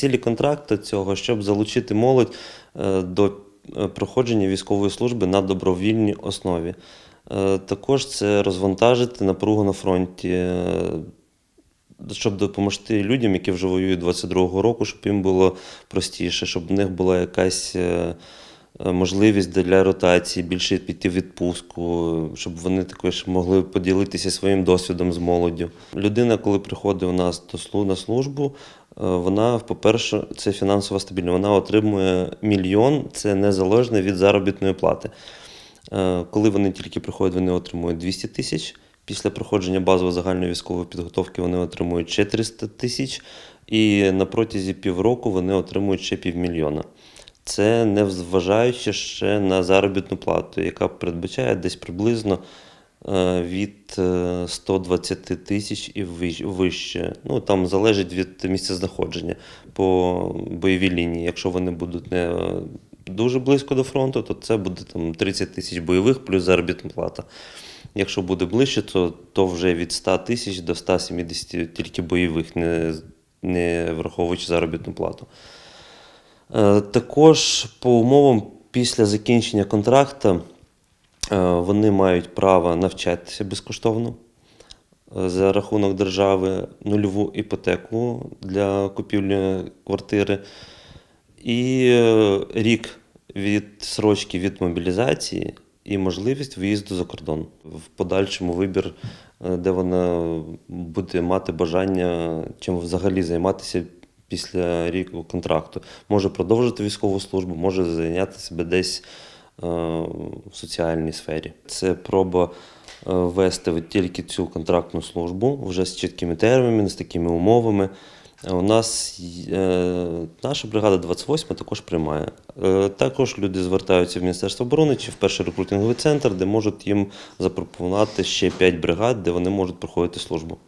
Цілі контракту цього, щоб залучити молодь е, до е, проходження військової служби на добровільній основі. Е, Також це розвантажити напругу на фронті, щоб допомогти людям, які вже воюють 22-го року, щоб їм було простіше, щоб в них була якась можливість для ротації, більше піти в відпустку, щоб вони також могли поділитися своїм досвідом з молоддю. Людина, коли приходить у нас на службу, е, вона, по-перше, це фінансово стабільна. Вона отримує мільйон, це незалежно від заробітної плати. Е, Коли вони тільки приходять, вони отримують 200 тисяч. Після проходження базової загальної військової підготовки вони отримують ще 300 тисяч, і на протязі півроку вони отримують ще півмільйона. Це не зважаючи ще на заробітну плату, яка передбачає десь приблизно е, від е, 120 тисяч і вище. Ну там залежить від місця знаходження по бойовій лінії. Якщо вони будуть не е, дуже близько до фронту, то це буде там 30 тисяч бойових плюс заробітна плата. Якщо буде ближче, то, то вже від 100 тисяч до 170 тільки бойових, не, не враховуючи заробітну плату. Е, Також по умовам після закінчення контракту е, вони мають право навчатися безкоштовно е, за рахунок держави, нульову іпотеку для купівлі квартири і рік від срочки від мобілізації і можливість виїзду за кордон. В подальшому вибір, де вона буде мати бажання чим взагалі займатися після ріку контракту. Може продовжити військову службу, може зайняти себе десь е, в соціальній сфері. Це проба е, вести тільки цю контрактну службу вже з чіткими термінами, з такими умовами. Е, У нас наша бригада 28 також приймає. Також люди звертаються в Міністерство оборони чи в перший рекрутинговий центр, де можуть їм запропонувати ще 5 бригад, де вони можуть проходити службу.